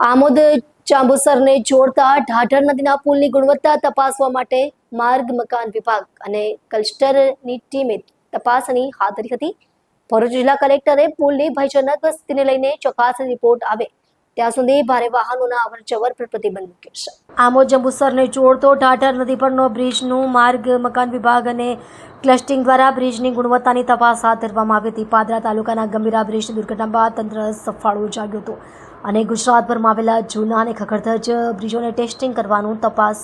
આમોદ, ચાંબુસરને જોડતા ઢાઢર નદીના પુલની ગુણવત્તા તપાસવા માટે માર્ગ, મકાન વિભાગ અને કલ્સ્ટરની ટીમે તપાસની હાથ ધરી હતી. ભરૂચ જિલ્લા કલેક્ટરે પુલની ભયજનક સ્થિતિને લઈને ચકાસણી રિપોર્ટ આવે. ત્યાં સુધી ભારે વાહનોના અવર પર પ્રતિબંધ મૂક્યો છે. આમોદ જંબુસરને જોડતો ઢાઢર નદી પરનો બ્રિજનું માર્ગ, મકાન વિભાગ અને ક્લસ્ટિંગ દ્વારા બ્રિજની ગુણવત્તાની તપાસ હાથ ધરવામાં આવી હતી. પાદરા તાલુકાના ગંભીરા બ્રિજની દુર્ઘટના બાદ તંત્ર સફાળો જાગ્યું હતું અને ગુજરાતભરમાં આવેલા જૂના અને ખખડધજ બ્રિજોને ટેસ્ટિંગ કરવાનું તપાસ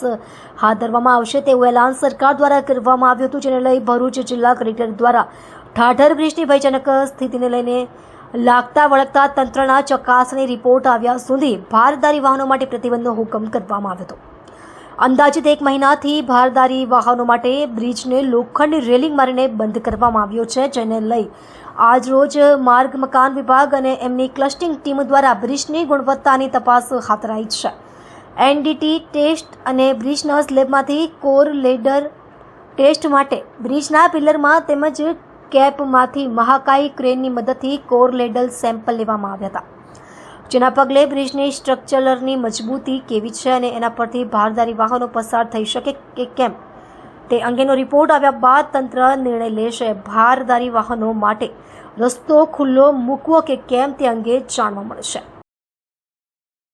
હાથ ધરવામાં આવશે. તેવું એલાન સરકાર દ્વારા કરવામાં આવ્યું હતું, જેને લઈ ભરૂચ જિલ્લા કલેક્ટર દ્વારા ઠાઠર બ્રિજની ભયજનક સ્થિતિને લઈને લાગતા વળગતા તંત્રના ચકાસણી રિપોર્ટ આવ્યા સુધી ભારદારી વાહનો માટે પ્રતિબંધનો હુકમ કરવામાં આવ્યો હતો. અંદાજિત એક મહિનાથી ભારદારી વાહનો માટે બ્રિજને લોખંડની રેલિંગ મારીને બંધ કરવામાં આવ્યો છે, જેને લઈ આજરોજ માર્ગ, મકાન વિભાગ અને એમની ક્લસ્ટિંગ ટીમ દ્વારા બ્રિજની ગુણવત્તાની તપાસ હાથ ધરાઈ છે. એનડીટી ટેસ્ટ અને બ્રિજના સ્લેબમાંથી કોર લેડર ટેસ્ટ માટે બ્રિજના પિલરમાં તેમજ કેપમાંથી મહાકાઈ ક્રેનની મદદથી કોર લેડલ સેમ્પલ લેવામાં આવ્યા હતા. જેના પગલે બ્રિજની સ્ટ્રક્ચરલની મજબૂતી કેવી છે અને એના પરથી ભારદારી વાહનો પસાર થઈ શકે કે કેમ? તે અંગેનો રિપોર્ટ આવ્યા બાદ તંત્ર નિર્ણય લેશે ભારદારી વાહનો માટે રસ્તો ખુલ્લો મૂકવો કે કેમ તે અંગે જાણવા મળશે.